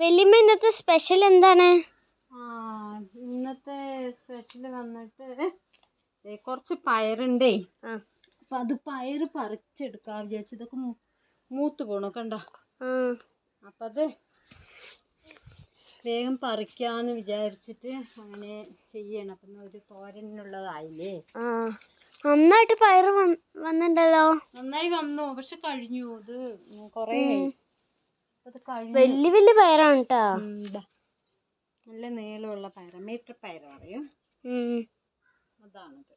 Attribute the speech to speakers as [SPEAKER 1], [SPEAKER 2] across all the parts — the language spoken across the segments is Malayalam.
[SPEAKER 1] വല്യമ്മ ഇന്നത്തെ സ്പെഷ്യൽ എന്താണ്?
[SPEAKER 2] ഇന്നത്തെ സ്പെഷ്യൽ വന്നിട്ട് കുറച്ച് പയറുണ്ടേ. അപ്പൊ അത് പയറ് പറിച്ചെടുക്കാ വിചാരിച്ചു. ഇതൊക്കെ മൂത്ത് പോണു കണ്ടോ? അപ്പൊ അത് വേഗം പറിക്കാന്ന് വിചാരിച്ചിട്ട് അങ്ങനെ ചെയ്യണം. അപ്പം ഒരു തോരനുള്ളതായില്ലേ?
[SPEAKER 1] നന്നായിട്ട് പയറ് വന്ന്- വന്നിട്ടുണ്ടല്ലോ
[SPEAKER 2] നന്നായി വന്നു. പക്ഷെ കഴിഞ്ഞു. ഇത് കുറേ
[SPEAKER 1] വലിയ വലിയ പയറാണ് കേട്ടോ
[SPEAKER 2] നല്ല നീളമുള്ള പയറ മീറ്റർ പയർ പറയും. അതാണിത്.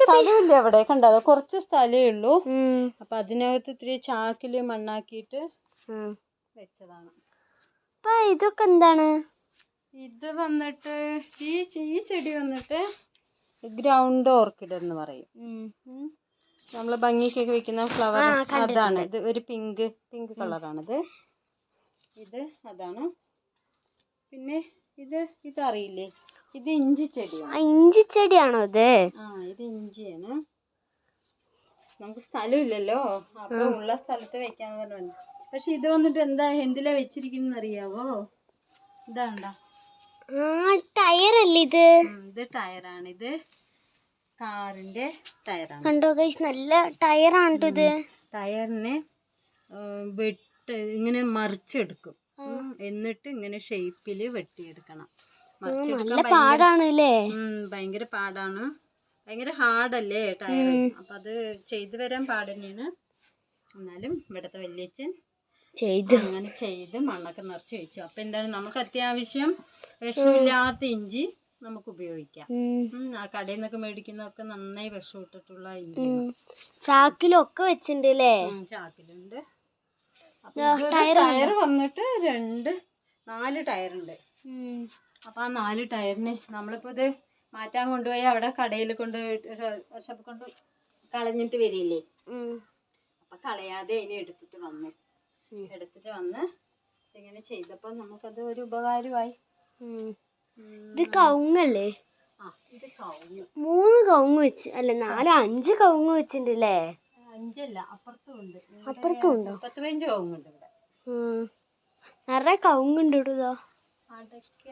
[SPEAKER 2] സ്ഥലമില്ല അവിടെ? കണ്ടോ? കുറച്ച് സ്ഥലമേ ഉള്ളൂ. അപ്പൊ അതിനകത്ത് ഇത്തിരി ചാക്കിൽ
[SPEAKER 1] മണ്ണാക്കിട്ട്
[SPEAKER 2] വെച്ചതാണ്.
[SPEAKER 1] അപ്പൊ ഇതൊക്കെ എന്താണ്?
[SPEAKER 2] ഇത് വന്നിട്ട് ഈ ഈ ചെടി വന്നിട്ട് ഗ്രൗണ്ട് ഓർക്കിഡ് എന്ന് പറയും
[SPEAKER 1] നമ്മൾ
[SPEAKER 2] നമ്മൾ ഭംഗിക്കൊക്കെ വെക്കുന്ന ഫ്ലവർ അതാണ്. ഇത് ഒരു പിങ്ക് പിങ്ക് കളറാണിത്. ഇത് അതാണ്. പിന്നെ ഇത് ഇതറിയില്ലേ? ഇത് ഇഞ്ചി ചെടിയാണ്.
[SPEAKER 1] ഇഞ്ചി ചെടിയാണോ ഇത്?
[SPEAKER 2] ആ ഇത് ഇഞ്ചിയാണ്. നമുക്ക് സ്ഥലമില്ലല്ലോ. അപ്പൊ ഉള്ള സ്ഥലത്ത് വെക്കാന്ന് പറഞ്ഞു പക്ഷെ ഇത് വന്നിട്ട് എന്താ എന്തിലാ വെച്ചിരിക്കുന്ന അറിയാവോ? ഇതാണ്ട.
[SPEAKER 1] ടയറല്ലേ ഇത്?
[SPEAKER 2] ഇത് ടയറാണ്. ഇത് കാറിന്റെ ടയറാണ്.
[SPEAKER 1] കണ്ടോ ഗൈസ് നല്ല ടയറാണ് ഇത്.
[SPEAKER 2] ടയറിനെ വെട്ട് ഇങ്ങനെ മറിച്ചെടുക്കും. എന്നിട്ട് ഇങ്ങനെ ഷേപ്പിൽ വെട്ടിയെടുക്കണം. മറിച്ചെടുക്കാൻ ഭയങ്കര പാടാണ്. ഭയങ്കര ഹാർഡല്ലേ ടയർ അപ്പൊ അത് ചെയ്തു വരാൻ പാടന്നെയാണ് എന്നാലും ഇവിടുത്തെ വല്യച്ഛൻ
[SPEAKER 1] ചെയ്തു.
[SPEAKER 2] അങ്ങനെ ചെയ്ത് മണ്ണൊക്കെ നിറച്ച് വെച്ചു. അപ്പൊ എന്താണ്? നമുക്ക് അത്യാവശ്യം വിഷമില്ലാത്ത ഇഞ്ചി നമുക്ക് ഉപയോഗിക്കാം. ആ കടയിൽ നിന്നൊക്കെ മേടിക്കുന്നതൊക്കെ നന്നായി വിഷം ഇട്ടിട്ടുള്ള ഇഞ്ചി.
[SPEAKER 1] ചാക്കിലൊക്കെ വെച്ചിട്ടുണ്ട്
[SPEAKER 2] ചാക്കിലുണ്ട് അപ്പൊ
[SPEAKER 1] ദാ
[SPEAKER 2] ഇതൊരു
[SPEAKER 1] ടയറ്
[SPEAKER 2] ടയർ വന്നിട്ട് രണ്ട് നാല് ടയറുണ്ട്.
[SPEAKER 1] ഉണ്ട്
[SPEAKER 2] അപ്പൊ ആ നാല് ടയറിന് നമ്മളിപ്പോ ഇത് മാറ്റാൻ കൊണ്ടുപോയി അവിടെ കടയിൽ കൊണ്ട് കൊണ്ട് കളഞ്ഞിട്ട് വരില്ലേ. അപ്പൊ കളയാതെ അതിനെ എടുത്തിട്ട് വന്നു. എടുത്തിട്ട് വന്ന് ഇങ്ങനെ ചെയ്തപ്പോ നമുക്കത് ഒരു ഉപകാരമായി.
[SPEAKER 1] ഇത്
[SPEAKER 2] കൗങ്ങല്ലേ കവുങ്ങ്.
[SPEAKER 1] മൂന്ന് കൗങ്ങ് വെച്ച് അല്ല നാല് അഞ്ച് കൗങ്ങ് വെച്ചിട്ടുണ്ട് അല്ലേ
[SPEAKER 2] അഞ്ചല്ല അപ്പുറത്തും ഉണ്ട്
[SPEAKER 1] അപ്പുറത്തും ഉണ്ടോ
[SPEAKER 2] പത്ത് പതിനഞ്ച് കവുങ്ങുണ്ട് ഇവിടെ.
[SPEAKER 1] നിറയെ കവുങ്ങുണ്ട് ഇതാ.
[SPEAKER 2] അടയ്ക്ക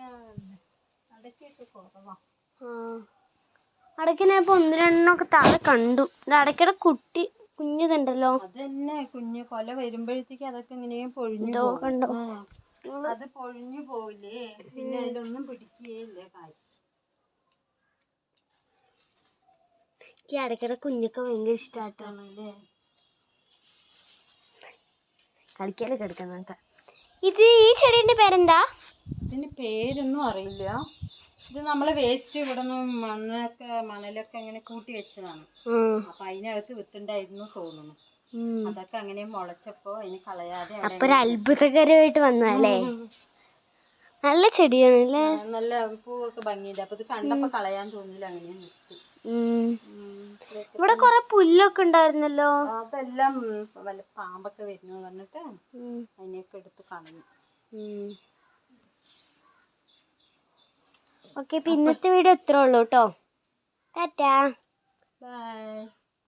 [SPEAKER 2] അടയ്ക്കൊക്കെ കുറവാ.
[SPEAKER 1] ഇപ്പൊ ഒന്ന് രണ്ടെണ്ണൊക്കെ താഴെ കണ്ടു. ഇത് അടയ്ക്കയുടെ കുട്ടി കുഞ്ഞുണ്ടല്ലോ
[SPEAKER 2] അതന്നെ കുഞ്ഞ് കൊല വരുമ്പോഴത്തേക്ക് അതൊക്കെ ഇങ്ങനെയും പൊഴിഞ്ഞു
[SPEAKER 1] കണ്ടോ?
[SPEAKER 2] അത് പൊഴിഞ്ഞു പോവില്ലേ. പിന്നെ അതിലൊന്നും പിടിക്കുകയില്ലേ കായ്
[SPEAKER 1] എനിക്ക് ഇടയ്ക്കിടെ കുഞ്ഞൊക്കെ ഭയങ്കര ഇഷ്ടാട്ടോ.
[SPEAKER 2] ആണല്ലേ
[SPEAKER 1] കളിക്കാനൊക്കെ എടുക്കുന്നൊക്കെ ഇത് ഈ ചെടീന്റെ പേരെന്താ?
[SPEAKER 2] ഇതിന് പേരൊന്നും അറിയില്ല. ഇത് നമ്മളെ വേസ്റ്റ് ഇവിടെ നിന്ന് മണ്ണൊക്കെ മണലൊക്കെ അങ്ങനെ കൂട്ടി വെച്ചതാണ്. അപ്പൊ അതിനകത്ത് വിത്തുണ്ടായിരുന്നു തോന്നുന്നു. അതൊക്കെ അങ്ങനെ മുളച്ചപ്പോ അതിന് കളയാതെ
[SPEAKER 1] അപ്പൊ ഒരു അത്ഭുതകരമായിട്ട് വന്നല്ലേ നല്ല ചെടിയാണ് അല്ലേ
[SPEAKER 2] ആ, നല്ല പൂവൊക്കെ ഭംഗിയുണ്ട്. അപ്പൊ ഇത് കണ്ടപ്പോ കളയാൻ തോന്നില്ല അങ്ങനെ.
[SPEAKER 1] ഇവിടെ കൊറേ പുല്ലൊക്കെ ഉണ്ടായിരുന്നല്ലോ?
[SPEAKER 2] അതെല്ലാം വല്ല പാമ്പൊക്കെ വരുന്നു പറഞ്ഞിട്ട്. അതിനെയൊക്കെ എടുത്ത് കളഞ്ഞു.
[SPEAKER 1] ഓക്കെ ഇപ്പൊ ഇന്നത്തെ വീഡിയോ ഇത്രേ ഉള്ളൂ കേട്ടോ. ടാറ്റാ.
[SPEAKER 2] ബൈ.